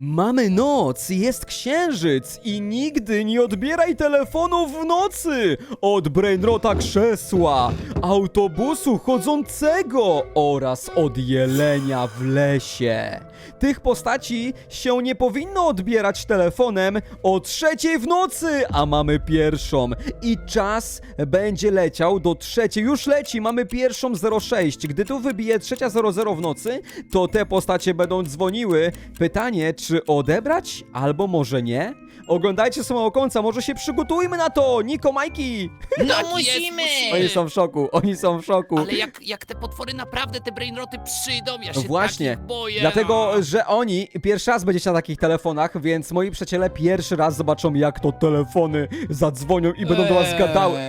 Mamy noc, jest księżyc i nigdy nie odbieraj telefonu w nocy od Brainrota krzesła, autobusu chodzącego oraz od jelenia w lesie. Tych postaci się nie powinno odbierać telefonem o trzeciej w nocy, a mamy pierwszą. I czas będzie leciał do trzeciej. Już leci, mamy pierwszą 06. Gdy tu wybije trzecia 00 w nocy, to te postacie będą dzwoniły. Pytanie, czy odebrać, albo może nie? Oglądajcie samego końca, może się przygotujmy na to! Niko, Majki! No Tak jest, musimy! musimy. Oni są w szoku, oni są w szoku. Ale jak, jak te potwory naprawdę, te brainroty przyjdą, ja się No właśnie, takich boję. Dlatego, że oni pierwszy raz będziecie na takich telefonach, więc moi przyjaciele pierwszy raz zobaczą, jak to telefony zadzwonią i będą do was Eee. gadały.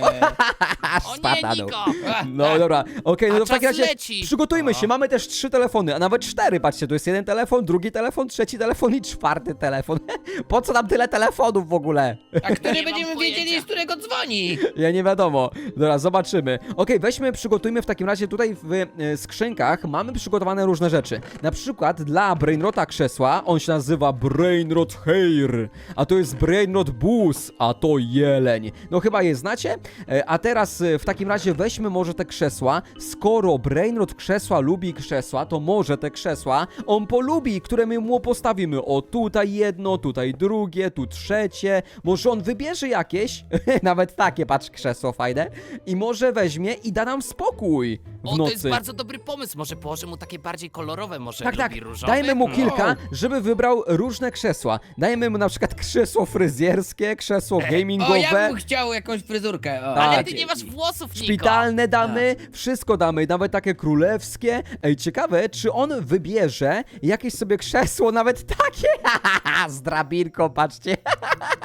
O Spadł nie, na dół. Niko! No dobra, okej, no A to w takim czas razie leci. przygotujmy się, mamy też trzy telefony, a nawet cztery, patrzcie, tu jest jeden telefon, drugi telefon, trzeci telefon i czwarty telefon. Po co nam tyle telefonów w ogóle? A który Nie mam będziemy pojęcia. wiedzieli, z którego dzwoni? Ja nie wiadomo. Dobra, zobaczymy. Okej, weźmy, przygotujmy w takim razie tutaj w e, skrzynkach mamy przygotowane różne rzeczy. Na przykład dla Brainrota krzesła, on się nazywa Brainrot Hair, a to jest Brainrot Bus, a to jeleń. No chyba je znacie? E, a teraz e, w takim razie weźmy może te krzesła. Skoro Brainrot krzesła lubi krzesła, to może te krzesła on polubi, które my mu postawimy. O tutaj jedno, tutaj drugie, tu trzecie. Może on wybierze jakieś, nawet takie, patrz, krzesło fajne, i może weźmie i da nam spokój w O, to nocy. jest bardzo dobry pomysł. Może położę mu takie bardziej kolorowe, może Tak, tak. lubi różowe? Dajmy mu No. kilka, żeby wybrał różne krzesła. Dajmy mu na przykład krzesło fryzjerskie, krzesło O, ja gamingowe. bym chciał jakąś fryzurkę. O, Ale Tak. ty nie masz włosów, Niko! Szpitalne damy, wszystko damy, nawet takie królewskie. Ej, ciekawe, czy on wybierze jakieś sobie krzesło, nawet takie, z drabinką, patrzcie.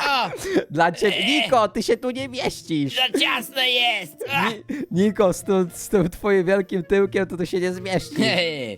O, Dla ciebie, Niko, ty się tu nie mieścisz. za ciasno jest! A! Ni Niko, z, tu, z tym twoim wielkim tyłkiem to tu się nie zmieści.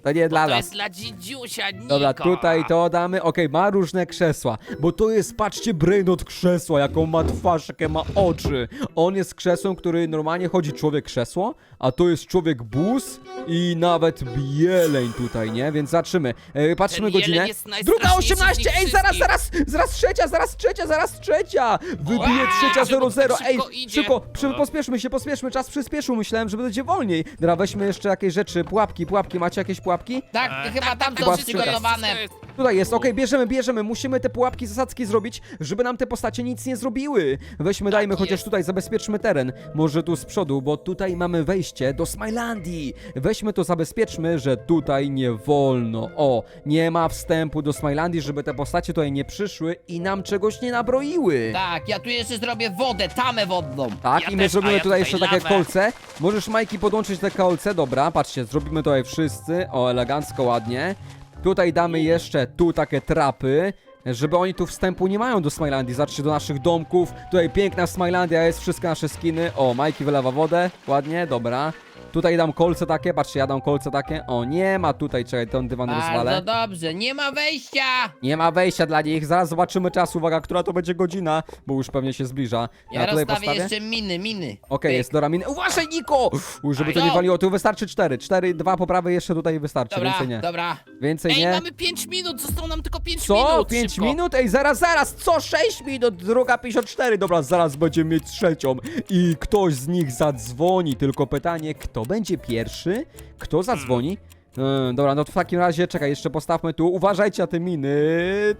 To nie dla to nas. jest dla dzidziusia, Niko! Dobra, tutaj to damy. Okej, ma różne krzesła. Bo to jest, patrzcie, brain od krzesła, jaką ma twarz, jakie ma oczy. On jest krzesłem, który normalnie chodzi człowiek krzesło, a to jest człowiek bus i nawet bieleń tutaj, nie? Więc zaczymy. E, patrzymy Ten godzinę. jeleń jest Druga najstraszniejszy z 18! nich Ej, zaraz, wszystkich. zaraz! Zaraz trzecia, zaraz trzecia, zaraz trzecia! Wybije Ła, trzecia szybko, 00. szybko Ej, idzie. szybko, przy, pospieszmy się, pospieszmy, czas przyspieszył. Myślałem, że będzie wolniej. Dobra, weźmy jeszcze jakieś rzeczy. Pułapki, pułapki. Macie jakieś pułapki? Tak, chyba tam Chyba są wszystko wszystko jest. Tutaj jest, okej, bierzemy, bierzemy, musimy te pułapki zasadzki zrobić, żeby nam te postacie nic nie zrobiły. Weźmy, dajmy chociaż jest. tutaj, zabezpieczmy teren, może tu z przodu, bo tutaj mamy wejście do Smilandii. Weźmy to, zabezpieczmy, że tutaj nie wolno. O, nie ma wstępu do Smilandii, żeby te postacie tutaj nie przyszły i nam czegoś nie nabroiły. Tak, ja tu jeszcze zrobię wodę, tamę wodną. Tak, Ja i my też, a zrobimy ja tutaj tutaj jeszcze takie lawę. kolce. Możesz, Majki, podłączyć te kolce, dobra, patrzcie, zrobimy tutaj wszyscy, o, elegancko, ładnie. Tutaj damy jeszcze tu takie trapy, żeby oni tu wstępu nie mają do Smilandii. Zobaczcie, do naszych domków. Tutaj piękna Smilandia jest, wszystkie nasze skiny. O, Majki wylewa wodę, ładnie, dobra. Tutaj dam kolce takie, patrzcie, ja dam kolce takie. O, nie ma tutaj, czekaj, ten dywan Bardzo rozwalę. dobrze, nie ma wejścia! Nie ma wejścia dla nich, zaraz zobaczymy czas, uwaga, która to będzie godzina, bo już pewnie się zbliża. Ja tutaj rozstawię jeszcze miny, miny. Okej, Pyk. jest do ramienia. Uważaj, Niko! Uż, żeby to nie no. waliło, tu wystarczy cztery. Cztery, dwa poprawy jeszcze tutaj wystarczy, Dobra, więcej nie. dobra. Więcej Ej, nie. mamy 5 minut, zostało nam tylko 5 Co? minut! 5 szybko. minut? Ej, zaraz, zaraz! Co? 6 minut? Druga 54. Dobra, zaraz będziemy mieć trzecią. I ktoś z nich zadzwoni. Tylko pytanie, kto będzie pierwszy? Kto zadzwoni? Hmm, dobra, no to w takim razie, czekaj, jeszcze postawmy tu. Uważajcie na te miny.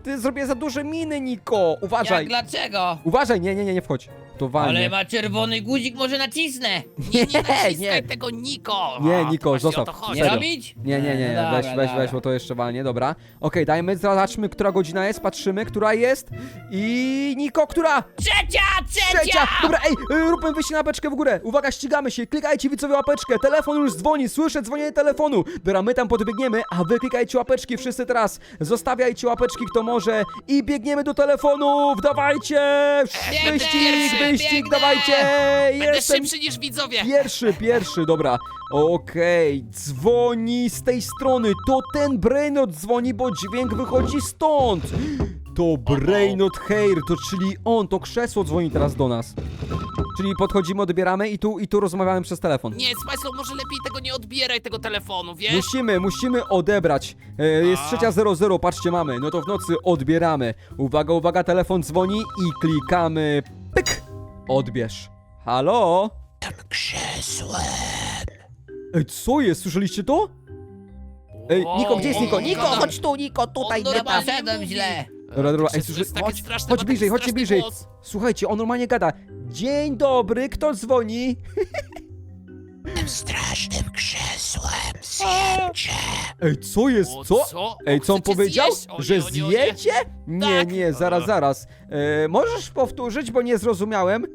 Ty zrobię za duże miny, Niko. Uważaj. Jak, dlaczego? Uważaj, nie, nie, nie, nie wchodź. To walnie. Ale ma czerwony guzik, może nacisnę. Nie, nie Nie, naciskaj nie. tego, Niko! Nie, Niko, właśnie o zostaw. to chodzi. Nie Serio. robić? Nie, nie, nie, No weź, dobra, weź, dobra. weź, bo to jeszcze walnie, dobra. Okej, dajmy, zobaczmy, która godzina jest, patrzymy, która jest i Niko, która? Trzecia, trzecia! Trzecia! Dobra, ej, y, róbmy wyjście na łapeczkę w górę. Uwaga, ścigamy się, klikajcie widzowie łapeczkę, telefon już dzwoni, słyszę dzwonienie telefonu. Dobra, my tam podbiegniemy, a wy klikajcie łapeczki wszyscy teraz. Zostawiajcie łapeczki, kto może i biegniemy do telefonów, dawajcie! Biegnę, Wyścig, wyścig, biegnę! dawajcie! Będę Jestem szybszy niż widzowie! Pierwszy, pierwszy, dobra. Okej, dzwoni z tej strony. To ten Brainot dzwoni, bo dźwięk wychodzi stąd. To Brainot Hair, to czyli on, to krzesło dzwoni teraz do nas. Czyli podchodzimy, odbieramy i tu, i tu rozmawiamy przez telefon. Nie, Smajslow, może lepiej tego nie odbieraj, tego telefonu, wiesz? Musimy, musimy odebrać. E, jest A. trzecia 00, patrzcie, mamy. No to w nocy odbieramy. Uwaga, uwaga, telefon dzwoni i klikamy. Pyk! Odbierz. Halo? Krzesłem. Ej, co jest? Słyszeliście to? Ej, Niko, gdzie jest Niko? Niko, chodź tu, Niko, tutaj, On normalnie mówi. źle. Dobra, dobra, ej, takie chodź, chodź bliżej, chodźcie straszny bliżej. głos. Słuchajcie, on normalnie gada. Dzień dobry, kto dzwoni? Tym strasznym krzesłem zjem cię. Ej, co jest? O, Co? co? Ej, co on chcecie powiedział? zjeść? O nie, Że o nie, o nie. zjecie? Nie, Tak. nie, zaraz, zaraz. E, możesz powtórzyć, bo nie zrozumiałem?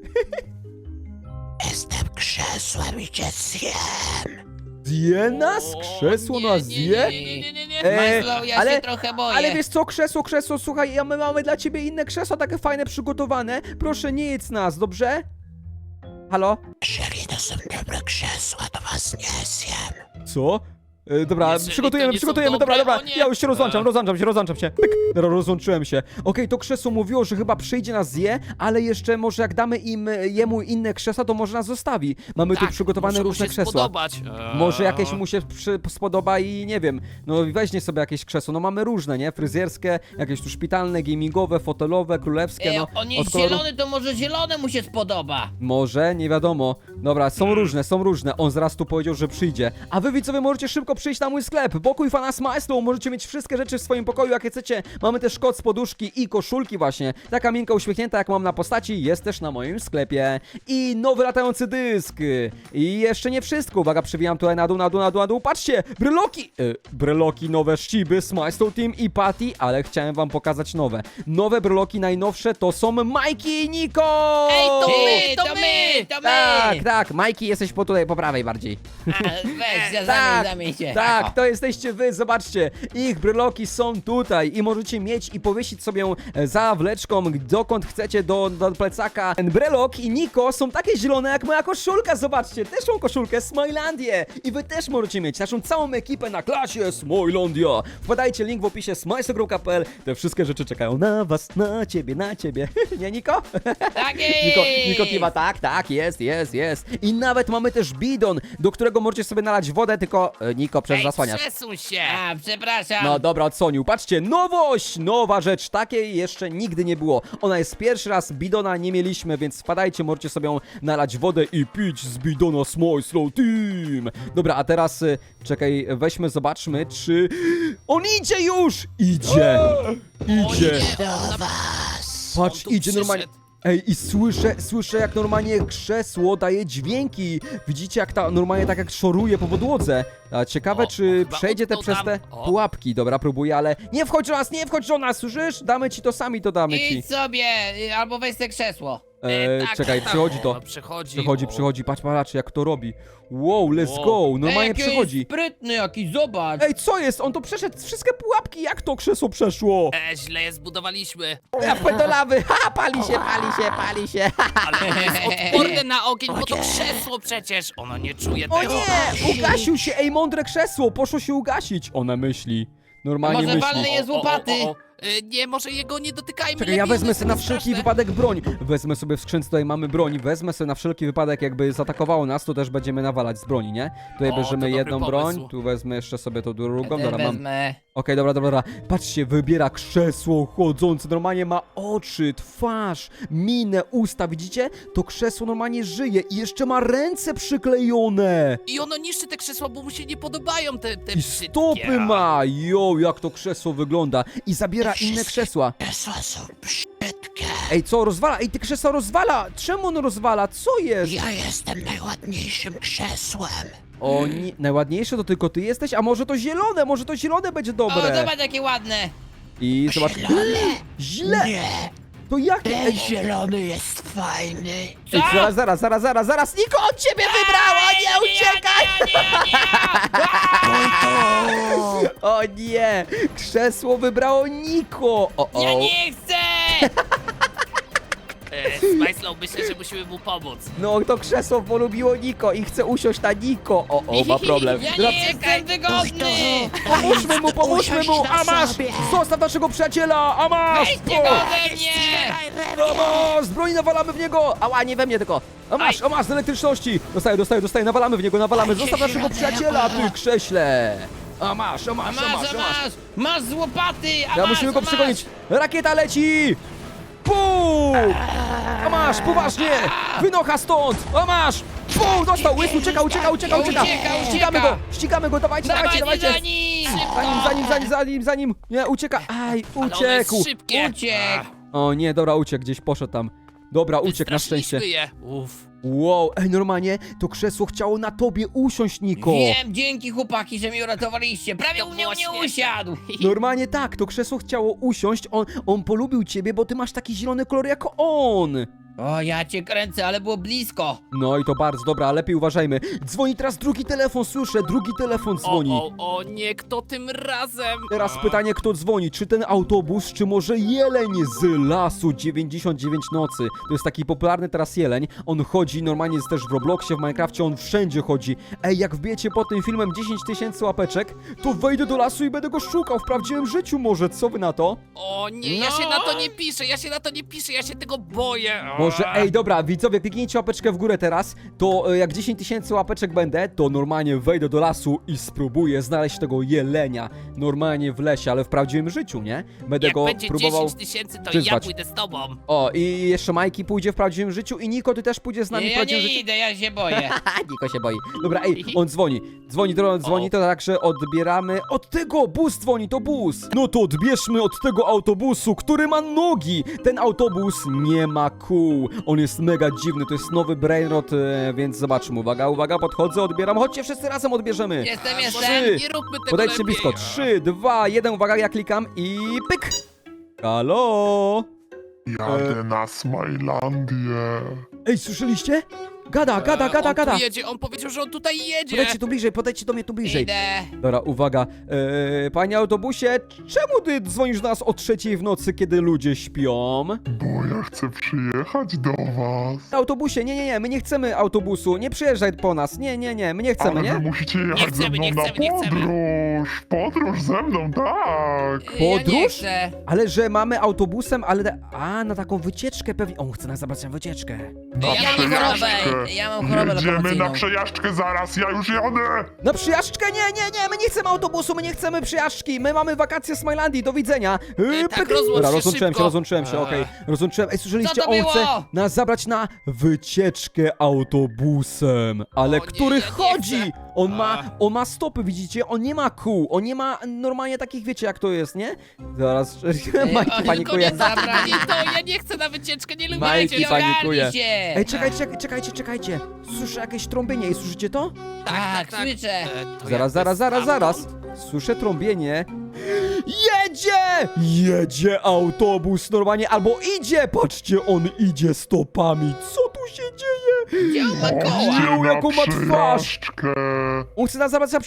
Jestem krzesłem i cię zjem. Zje nas? Krzesło nie, nas nie, zje? Nie, nie, nie, nie, nie. E, ja ale- się trochę boję. Ale wiesz co, krzesło, krzesło, słuchaj, ja, my mamy dla ciebie inne krzesła, takie fajne, przygotowane. Proszę, nie jedz nas, dobrze? Halo? Jeżeli to są dobre krzesła, to was nie zjem. Co? E, dobra, Jeżeli przygotujemy, to nie są przygotujemy, dobra, dobre, dobra, o nie. ja już się rozłączam, E. rozłączam się, rozłączam się, pyk, dobra, rozłączyłem się. Okej, to krzesło mówiło, że chyba przyjdzie nas zje, ale jeszcze może jak damy im, e, jemu inne krzesła, to może nas zostawi. Mamy tu Tak, przygotowane może mu różne się krzesła. Spodobać. Eee. Może jakieś mu się przy, spodoba i nie wiem, no weźmie sobie jakieś krzesło, no mamy różne, nie? Fryzjerskie, jakieś tu szpitalne, gamingowe, fotelowe, królewskie, no. on jest od koloru- zielony, to może zielony mu się spodoba. Może, nie wiadomo. Dobra, są różne, są różne. On zaraz tu powiedział, że przyjdzie. A wy widzowie możecie szybko przyjść na mój sklep. Pokój Fana Smajslow. Możecie mieć wszystkie rzeczy w swoim pokoju, jakie chcecie. Mamy też koc, poduszki i koszulki właśnie. Taka miękka uśmiechnięta, jak mam na postaci, jest też na moim sklepie. I nowy latający dysk. I jeszcze nie wszystko. Uwaga, przywijam tutaj na dół, na dół, na dół, na dół. Patrzcie, bryloki. E, bryloki, nowe szciby, Smajslow Team i Patty, ale chciałem wam pokazać nowe. Nowe bryloki najnowsze to są Majki i Niko! Ej, to my, to my! to my. Tak, tak, Majki, jesteś po tutaj, po prawej bardziej. A, weź, ja Tak, zamień, się. Tak, to jesteście wy, zobaczcie. Ich bryloki są tutaj i możecie mieć i powiesić sobie e, za wleczką dokąd chcecie do, do plecaka. Ten brelok i Niko są takie zielone jak moja koszulka, zobaczcie. Też mam koszulkę Smilandię i wy też możecie mieć naszą całą ekipę na klasie Smilandia. Wpadajcie, link w opisie smajsogru.pl. Te wszystkie rzeczy czekają na was, na ciebie, na ciebie. Nie, Niko? Tak jest. Niko, Niko kiwa, tak, tak, jest, jest, jest. I nawet mamy też bidon, do którego możecie sobie nalać wodę, tylko e, Niko, przez Ej, zasłaniasz. przesuń się! A, przepraszam. No dobra, odsłonił. Patrzcie, nowość! Nowa rzecz, takiej jeszcze nigdy nie było. Ona jest pierwszy raz, bidona nie mieliśmy, więc wpadajcie, możecie sobie ją nalać wodę i pić z bidona Small Slow Team. Dobra, a teraz, y, czekaj, weźmy, zobaczmy, czy... On idzie już! Idzie! Idzie! Do was. Patrz, On tu idzie normalnie. przyszedł. Ej, i słyszę, słyszę jak normalnie krzesło daje dźwięki. Widzicie jak ta normalnie tak jak szoruje po podłodze. A ciekawe O, czy chyba przejdzie te przez te. O. pułapki. Dobra, próbuję, ale nie wchodź do nas, nie wchodź do nas, słyszysz? Damy ci to sami, to damy ci. Idź sobie, y, albo weź te krzesło. E, Eee, tak, czekaj, tak, przychodzi o, to. Przychodzi. Przychodzi, o. przychodzi, patrz, patrz jak to robi. Wow, let's Wow. go, normalnie jaki przychodzi. jest sprytny jakiś, zobacz. Ej, co jest? On to przeszedł wszystkie pułapki, jak to krzesło przeszło? E, źle je zbudowaliśmy. Ja wpadł do lawy, ha, pali się, pali się, pali się. Ale jest odporne na ogień, bo to krzesło przecież. Ono nie czuje O tego. nie! Ugasił się! Ej, mądre krzesło! Poszło się ugasić! Ona myśli. Normalnie Może myśli. walny jest O, o, o, łopaty. o, o. E, Nie, może jego nie dotykajmy. Czekaj, ja lepiej, wezmę one sobie na są wszelki straszne. wypadek broń. Wezmę sobie w skrzynce, tutaj mamy broń. Wezmę sobie na wszelki wypadek, jakby zaatakowało nas, to też będziemy nawalać z broni, nie? Tutaj O, to bierzemy dobry jedną pomysł. broń, tu wezmę jeszcze sobie tą drugą. Dobra, mam. Okej, wezmę. dobra, dobra, dobra. Patrzcie, wybiera krzesło chodzące. Normalnie ma oczy, twarz, minę, usta, widzicie? To krzesło normalnie żyje i jeszcze ma ręce przyklejone. I ono niszczy te krzesła, bo mu się nie podobają te, te I brzydkie. stopy ma! Jo, jak to krzesło wygląda. I zabiera inne krzesła. Krzesła są brzydkie. Ej, co, rozwala? Ej, te krzesła rozwala! Czemu on rozwala? Co jest? Ja jestem najładniejszym krzesłem. O, nie, najładniejsze to tylko ty jesteś, a może to zielone, może to zielone będzie O, dobre. zobacz jakie ładne. I zobacz. Zielony? Źle! Nie. To jakie? Ten zielony jest fajny. Co? ej, zaraz, zaraz, zaraz, zaraz, zaraz! Niko, on ciebie wybrała! Ej, Nie uciekaj! Nie. O nie! Krzesło wybrało Niko! O, o. Ja nie chcę! Smajslow, myślę, że musimy mu pomóc. No to krzesło polubiło Niko i chce usiąść na Niko. O, o, ma problem. Ja Dobra, nie jestem wygodny! Pomóżmy mu, pomóżmy Usiądź mu, na a masz! sobie. Zostaw naszego przyjaciela, a masz! Weźcie go ode mnie! A masz! Z broni nawalamy w niego! Ała, nie we mnie tylko! A masz, a masz z elektryczności! Dostaję, dostaję, dostaję, nawalamy w niego, nawalamy! Zostaw naszego przyjaciela, ty krześle! A masz, a A masz, a masz, masz, z łopaty! A Ja masz, musimy a go masz. przegonić! Rakieta leci! Pum! A masz, poważnie! Wynocha stąd! A masz! Pum! Dostał, łysy, ucieka, ucieka, ucieka, ucieka! Ucieka, ucieka. Ścigamy go, ścigamy go, dawajcie, dawajcie, Dawajcie dawajcie! za nim! Za nim, za nim, za nim, za nim, za nim! Nie, ucieka! Aj, Ale ono uciekł! szybkie. Uciekł! O nie, dobra, uciekł, gdzieś poszedł tam. Dobra, uciekł na szczęście. Wystraszyliśmy je. Uff. Wow, ej, normalnie to krzesło chciało na tobie usiąść, Niko. Wiem, dzięki chłopaki, że mnie uratowaliście. Prawie u mnie było nie usiadł. Normalnie tak, to krzesło chciało usiąść, on, on polubił ciebie, bo ty masz taki zielony kolor jak on. O, ja cię kręcę, ale było blisko. No i to bardzo dobra, lepiej uważajmy. Dzwoni teraz drugi telefon, słyszę, drugi telefon dzwoni. O, o, o, nie, kto tym razem? Teraz pytanie, kto dzwoni? Czy ten autobus, czy może jeleń z lasu 99 nocy? To jest taki popularny teraz jeleń. On chodzi, normalnie jest też w Robloxie, w Minecrafcie, on wszędzie chodzi. Ej, jak wbijecie pod tym filmem 10 tysięcy łapeczek, to wejdę do lasu i będę go szukał w prawdziwym życiu może. Co wy na to? O nie, ja No. się na to nie piszę, ja się na to nie piszę, ja się tego boję. O. Może, ej, dobra, widzowie, kliknijcie łapeczkę w górę teraz, to e, jak 10 tysięcy łapeczek będę, to normalnie wejdę do lasu i spróbuję znaleźć tego jelenia. Normalnie w lesie, ale w prawdziwym życiu, nie? Będę Jak go będzie próbował... 10 tysięcy, to ja przyzwać. pójdę z tobą. O, i jeszcze Majki pójdzie w prawdziwym życiu i Niko, ty też pójdziesz z nami Nie, w ja prawdziwym nie życiu. idę, ja się boję. A, Niko się boi. Dobra, ej, on dzwoni. Dzwoni, to dzwoni, to także odbieramy. Od tego bus dzwoni, to bus. No to odbierzmy od tego autobusu, który ma nogi. Ten autobus nie ma kół. On jest mega dziwny, to jest nowy brainrot, e, więc zobaczmy. Uwaga, uwaga, podchodzę, odbieram. Chodźcie, wszyscy razem odbierzemy. Jestem, jestem. Trzy. nie róbmy tego Podejdźcie lepiej. blisko. Trzy, dwa, jeden. Uwaga, ja klikam i pyk. Halo? Jadę na Smilandię. Ej, słyszeliście? Gada, gada, E, gada, on gada. Tu jedzie, on powiedział, że on tutaj jedzie. Podejdźcie tu bliżej, podejdźcie do mnie tu bliżej. Idę. Dobra, uwaga. Eee, panie autobusie, czemu ty dzwonisz do nas o trzeciej w nocy, kiedy ludzie śpią? Bo ja chcę przyjechać do was. Autobusie, nie, nie, nie, my nie chcemy autobusu, nie przyjeżdżaj po nas, nie, nie, nie, my nie chcemy, Ale wy nie? musicie jechać chcemy, ze mną nie na chcemy, nie chcemy. podróż. Podróż ze mną, tak. Ja nie Podróż? chcę. Ale że mamy autobusem, ale... A, na taką wycieczkę pewnie... On chce nas zabrać na wycieczkę. Na Ja mam chorobę, przejażdżkę. Ja mam chorobę Jedziemy lokomocyjną. na przejażdżkę zaraz, ja już jadę. Na przyjażdżkę? Nie, nie, nie, my nie chcemy autobusu, my nie chcemy przyjażdżki, my mamy wakacje w Smilandii, do widzenia. Eee, tak, pyk. rozłącz Dobra, się rozłączyłem się, rozłączyłem się, okej, rozłączyłem. Ej, słyszeliście, Co to on było? chce nas zabrać na wycieczkę autobusem, ale O nie, który ja nie chodzi. chcę. On ma, on ma stopy, widzicie, on nie ma kół, on nie ma normalnie takich, wiecie jak to jest, nie? Zaraz, Ej, Majki on panikuje. tylko nie zabrali. Nie to, ja nie chcę na wycieczkę, nie lubię Majki panikuje. Ogarnij się. Ej, czekajcie, czekajcie, czekajcie, czekajcie. Słyszę jakieś trąbienie i słyszycie to? Tak, słyszę. E, to Zaraz, jakby zaraz, zaraz, zaraz. Słyszę trąbienie. Jedzie! Jedzie autobus normalnie, albo idzie! Patrzcie, on idzie stopami. Co tu się dzieje? Gdzie on ma koła? Jaką ma twarz. przejażdżkę. On chce nas zabrać na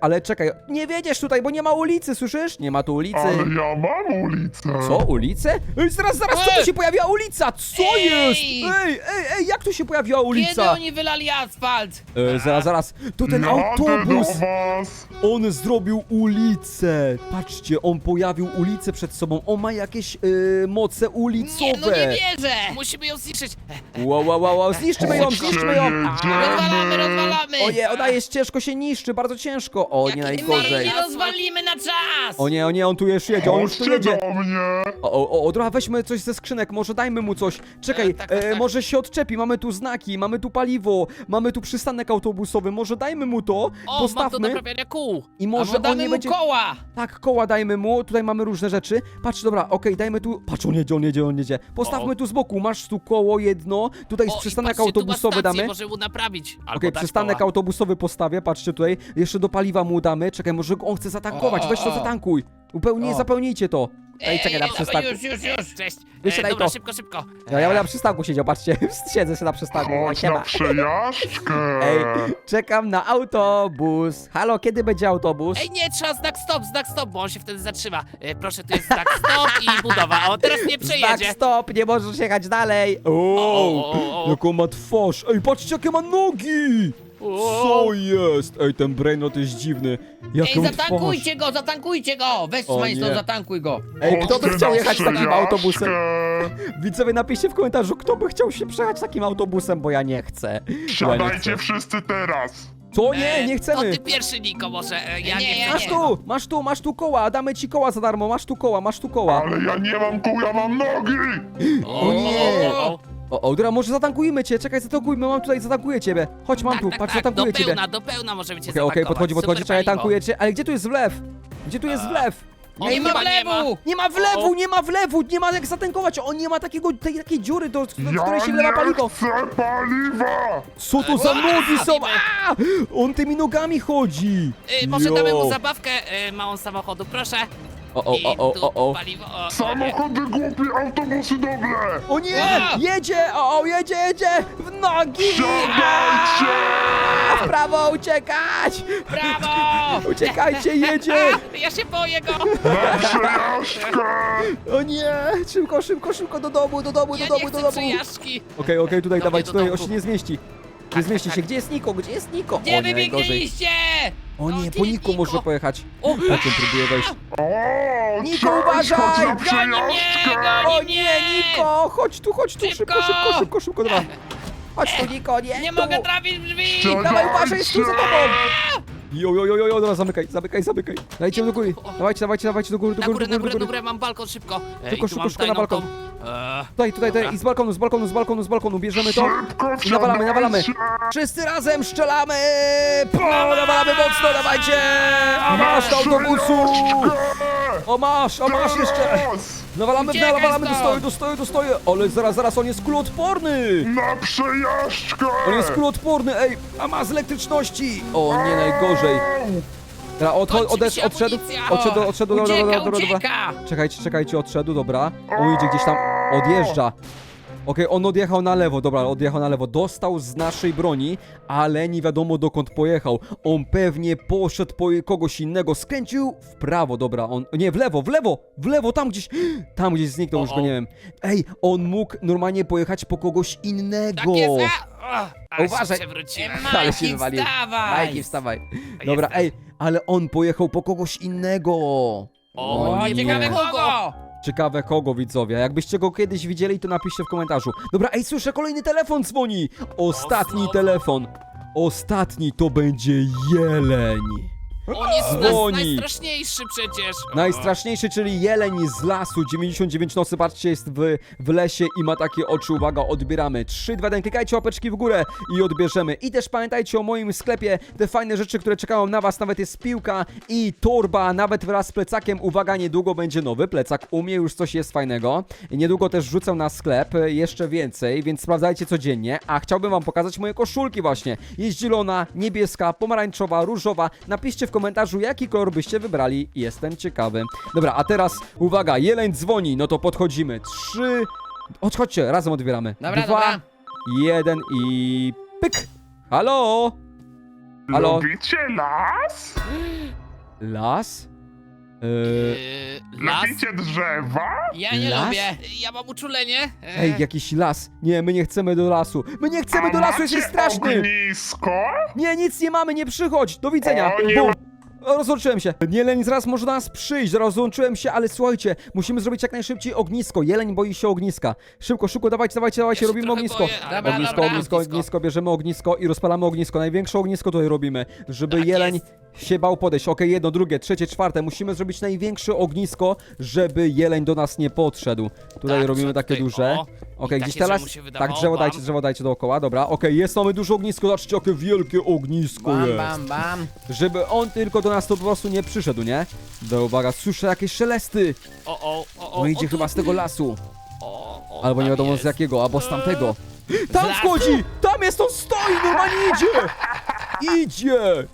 ale czekaj, nie wiedziesz tutaj, bo nie ma ulicy, słyszysz? Nie ma tu ulicy. Ale ja mam ulicę. Co, ulicę? Ej, zaraz, zaraz, co tu się pojawiła ulica? Co Ej! jest? Ej, ej, ej, jak tu się pojawiła Kiedy ulica? oni wylali asfalt? E, zaraz, zaraz, to ten Jadę autobus. do was. On zrobił ulicę! Patrzcie, on pojawił ulicę przed sobą. On ma jakieś yy, moce ulicowe. Nie, no nie wierzę. Musimy ją zniszczyć. Wow, wow, wow, wow, zniszczymy ją, zniszczymy ją! Rozwalamy, rozwalamy. O nie, ona jest ciężko się niszczy, bardzo ciężko. O nie, najgorzej. nie rozwalimy na czas. O nie, o nie, on tu już jedzie, on już tu Chodźcie jedzie. do mnie. O, o, o, dobra, weźmy coś ze skrzynek, może dajmy mu coś. Czekaj, E, tak, tak, e, tak. może się odczepi, mamy tu znaki, mamy tu paliwo, mamy tu przystanek autobusowy, może dajmy mu to, O, mam do postawmy naprawiania kół. i Albo może on damy nie mu będzie... koła. Tak, koła dajmy mu, tutaj mamy różne rzeczy. Patrz, dobra, okej, dajmy tu. Patrz, on jedzie, on jedzie, on jedzie. Postawmy O. tu z boku, masz tu koło jedno, tutaj jest O, i przystanek patrzcie, tu ma autobusowy stację, damy. Może mu naprawić. Albo Okej, dać przystanek koła. autobusowy postawię, patrzcie tutaj. Jeszcze do paliwa mu damy. Czekaj, może on chce zatankować, O, weź to o. zatankuj. Upełnij, O. zapełnijcie to. Ej, czekaj, na przystanku. Już, już, już. Cześć. Wysiadaj dobra, to. szybko, szybko. Ja, ja będę na przystanku siedział, patrzcie, siedzę sobie na przystanku. O, Chodź siema. na przejażdżkę. Ej, czekam na autobus. Halo, kiedy będzie autobus? Ej, nie, trzeba znak stop, znak stop, bo on się wtedy zatrzyma. E, proszę, tu jest znak stop i budowa. O, teraz nie Znak przejedzie. stop, nie możesz jechać dalej. O, O, o, o. jaką ma twarz. Ej, patrzcie, jakie ma nogi. Co jest? Ej, ten brainrot jest dziwny. Jaką Ej, twarz. zatankujcie go, zatankujcie go! Weź O Smajstą, zatankuj go! Ej, kto by Chodźcie chciał na jechać takim przejażdżkę. autobusem? Widzowie, napiszcie w komentarzu, kto by chciał się przejechać takim autobusem, bo ja nie chcę. Ja nie Siadajcie chcę. wszyscy teraz. Co? Nie, E, nie chcemy. To ty pierwszy, Niko, może. E, ja Nie, nie, ja chcę. Masz tu, masz tu, masz tu koła, damy ci koła za darmo, masz tu koła, masz tu koła. Ale ja nie mam kół, ja mam nogi. O, nie. o, o. O, o, dobra, może zatankujmy cię, czekaj, zatankujmy, mam tutaj, zatankuję ciebie. Chodź, mam Tak, tu, tak, patrz, tak, do zatankuję ciebie. pełna, do pełna możemy cię Okej, okej, zatankować. podchodzi, podchodzi, Super czekaj, tankuję cię, ale gdzie tu jest wlew? Gdzie tu jest wlew? O, Nie ma chyba nie ma. wlewu! Nie ma wlewu, nie ma wlewu, nie ma jak zatankować, on nie ma takiego, tej, takiej dziury, do, do Ja której się wlewa paliwo. chcę paliwa. Co to za nogi są? widzimy. A! On tymi nogami chodzi. E, może Jo. damy mu zabawkę e, małą samochodu, proszę. O, o, o, o, o, o. paliwo. O, o, nie. Samochody głupie, autobusy dobre. O nie, jedzie, o, o, jedzie, jedzie, w nogi. Siadajcie. A, w prawo uciekać. Brawo! Uciekajcie, jedzie. A, ja się boję go. Na przejażdżkę. O nie, szybko, szybko, szybko do domu, do domu, Ja do nie domu, do chcę domu. przejażdżki. Okej, okej, tutaj O, wy nie, po Niko. może pojechać. O, Jak on próbuje wejść? O, Niko, cześć, uważaj! chodź na Goni mnie, przejażdżkę. goni O nie, Niko! Chodź tu, chodź tu, szybko, Szybko! szybko, szybko, szybko, dobra. Chodź tu, Niko, nie, Nie tu. mogę trafić w drzwi! Dawaj, uważaj, jest tu za tobą! Jo, jo, jo, jo, jo, dobra, zamykaj, zamykaj, zamykaj. Dajcie do góry. Dawajcie, dawajcie, dawajcie do góry, do Na góry, górę, do na góry, górę, do górę, mam balkon, szybko. E, Szybko, tu szybko, mam szybko na tajną balkon. tą- E, Tutaj, tutaj, tutaj, i z balkonu, z balkonu, z balkonu, z balkonu, bierzemy to. I nawalamy, nawalamy. Wszyscy razem strzelamy! Po, nawalamy mocno, dawajcie! A masz do autobusu! O masz, o masz jeszcze! Nawalamy, Uciekaj nawalamy, stąd! dostoję, dostoję, dostoję! Ale zaraz, zaraz, on jest kuloodporny! Na przejażdżkę. On jest kuloodporny, ej! A ma z elektryczności! O, nie najgorzej. Dobra, odcho- Kończy mi odesz, się odszedł, amunicja. odszedł, odszedł, dobra, dobra, Ucieka, dobra, dobra. ucieka! Czekajcie, czekajcie, odszedł, dobra. On idzie gdzieś tam, odjeżdża. Okej, on odjechał na lewo, dobra, odjechał na lewo. Dostał z naszej broni, ale nie wiadomo dokąd pojechał. On pewnie poszedł po kogoś innego, skręcił w prawo, dobra, on, nie, w lewo, w lewo, w lewo, tam gdzieś, tam gdzieś zniknął, już go nie wiem. Ej, on mógł normalnie pojechać po kogoś innego. Tak jest, a, o, ale Uważaj. się przewróciłem. Ale się Majki, wywalił. wstawaj! Majki, wstawaj. Dobra, Jestem. ej, ale on pojechał po kogoś innego. O, O, nie ciekawe kogo! Ciekawe kogo, widzowie. Jakbyście go kiedyś widzieli, to napiszcie w komentarzu. Dobra, ej, słyszę, kolejny telefon dzwoni. Ostatni znowu? telefon. Ostatni to będzie jeleń. On jest Dzwoni. nas najstraszniejszy przecież. Najstraszniejszy, czyli jeleń z lasu. 99 nocy, patrzcie, jest w, w lesie i ma takie oczy. Uwaga, odbieramy. 3, 2, 1, klikajcie łapeczki w górę i odbierzemy. I też pamiętajcie o moim sklepie. Te fajne rzeczy, które czekają na was. Nawet jest piłka i torba, nawet wraz z plecakiem. Uwaga, niedługo będzie nowy plecak. U mnie już coś jest fajnego. Niedługo też rzucę na sklep e, jeszcze więcej, więc sprawdzajcie codziennie. A chciałbym wam pokazać moje koszulki właśnie. Jest zielona, niebieska, pomarańczowa, różowa. Napiszcie w komentarzu, jaki kolor byście wybrali. Jestem ciekawy. Dobra, a teraz uwaga, jeleń dzwoni. No to podchodzimy. Trzy... Odchodźcie, razem odbieramy. Dobra, Dwa, dobra. jeden i pyk. Halo? Halo? Lubicie las? Las? Yy, las? Lubicie drzewa? Ja nie Las? lubię! Ja mam uczulenie. E, ej, jakiś las. Nie, my nie chcemy do lasu. My nie chcemy A do lasu, jesteś straszny. ognisko? Nie, nic nie mamy, nie przychodź. Do widzenia. O, nie Bum. ma- O, Rozłączyłem się. Jeleń zaraz może do nas przyjść. Rozłączyłem się, ale słuchajcie, musimy zrobić jak najszybciej ognisko. Jeleń boi się ogniska. Szybko, szybko, dawajcie, dawajcie, dawajcie, się robimy trochę ognisko. boję, ale Dobra, ognisko, dobra. ognisko, ognisko, bierzemy ognisko i rozpalamy ognisko. Największe ognisko tutaj robimy, żeby Tak jeleń jest. Się bał podejść. Okej, jedno, drugie, trzecie, czwarte. Musimy zrobić największe ognisko, żeby jeleń do nas nie podszedł. Tutaj Tak, robimy takie tutaj, duże. o, Okej, i gdzieś teraz. drzewo się Tak, drzewo bam. dajcie, drzewo dajcie dookoła, dobra. Okej, jest, mamy duże ognisko, zobaczcie, jakie wielkie ognisko Bam, jest. bam, bam! Żeby on tylko do nas to po prostu nie przyszedł, nie? Do uwaga, słyszę jakieś szelesty. O, o, o, o. On idzie o, chyba tu- z tego lasu. O, o, Albo nie tam wiadomo z jest. jakiego, albo z tamtego. Tam lasu? wchodzi! Tam jest, on stoi, normalnie idzie! Idzie!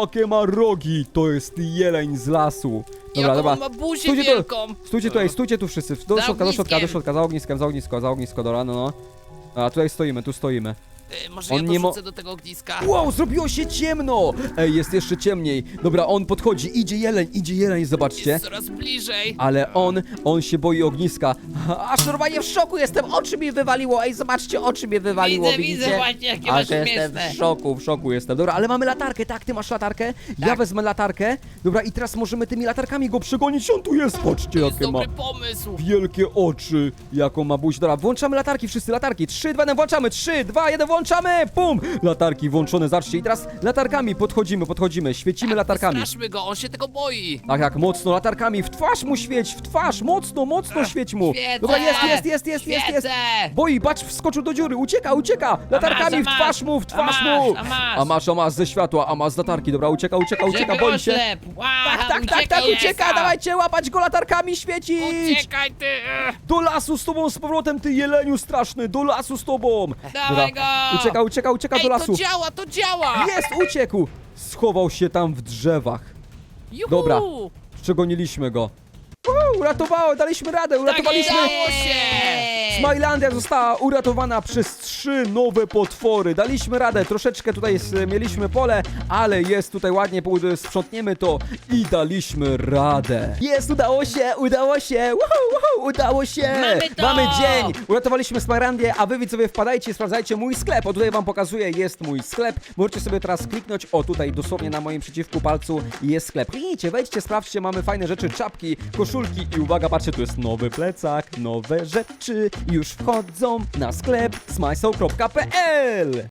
Jakie ma rogi! To jest jeleń z lasu. Dobra, Jaką dobra. on ma buzię Stójcie tu, wielką. stójcie tutaj, stójcie tu wszyscy. Do Za środka, do środka, do ogniskiem. środka, za ogniskiem, za ognisko, za ognisko, dobra, no no. A tutaj stoimy, tu stoimy. E, Może On ja nie mo- dorzucę do tego ogniska. Wow, zrobiło się ciemno! Ej, jest jeszcze ciemniej. Dobra, on podchodzi, idzie jeleń, idzie jeleń, zobaczcie. Jest coraz bliżej. Ale on, on się boi ogniska. Aż normalnie w szoku jestem, oczy mi wywaliło. Ej, zobaczcie, oczy mi wywaliło, Widzę, widzicie? widzę właśnie, jakie masz Aż jestem śmieszne. w szoku, w szoku jestem. Dobra, ale mamy latarkę, tak? Ty masz latarkę? Ja Tak. wezmę latarkę. Dobra, i teraz możemy tymi latarkami go przegonić. On tu jest, patrzcie, To jest jakie ma dobry pomysł. wielkie oczy. Jaką ma buź. Dobra, włączamy latarki, wszyscy latarki. 3, 2, 1, włączamy. 3, 2, 1, włączamy. Pum! Latarki włączone, zobaczcie. I teraz latarkami podchodzimy, podchodzimy, świecimy latarkami. Straszmy go, on się tego boi. Tak, jak mocno latarkami, w twarz mu świeć, w twarz, mocno, mocno świeć mu. Świecę! Dobra, jest, jest, jest, jest, jest, jest. Świecę! Boi, patrz, wskoczył do dziury, ucieka, ucieka. Latarkami w masz, twarz mu, w twarz masz, mu. a masz. A masz, a masz ze światła, a masz z latarki. Dobra, ucieka, ucieka, ucieka, boi się. oślep. Tak, tak, tak, tak, ucieka, dawajcie, łapać go latarkami, świecić. Uciekaj ty. e. Do lasu z tobą z powrotem, ty jeleniu straszny, do lasu z tobą. Dawaj go. Ucieka, ucieka, ucieka Ej, do to lasu. działa, to działa. Jest, uciekł. Schował się tam w drzewach. Juhu. Dobra. Przegoniliśmy go. Uuu, uratowało, daliśmy radę, uratowaliśmy. udało się. Smilandia została uratowana przez trzy nowe potwory. Daliśmy radę, troszeczkę tutaj s- mieliśmy pole, ale jest tutaj ładnie, sprzątniemy to i daliśmy radę. Jest, udało się, udało się, Woohoo, woohoo, udało się. Mamy to! Dzień, uratowaliśmy Smilandię, a wy widzowie wpadajcie, sprawdzajcie mój sklep. O tutaj wam pokazuję, jest mój sklep. Możecie sobie teraz kliknąć, o tutaj dosłownie na moim przycisku palcu jest sklep. Kliknijcie, wejdźcie, sprawdźcie, mamy fajne rzeczy, czapki, koszulki i uwaga, patrzcie, tu jest nowy plecak, nowe rzeczy już wchodzą na sklep smajsoł.pl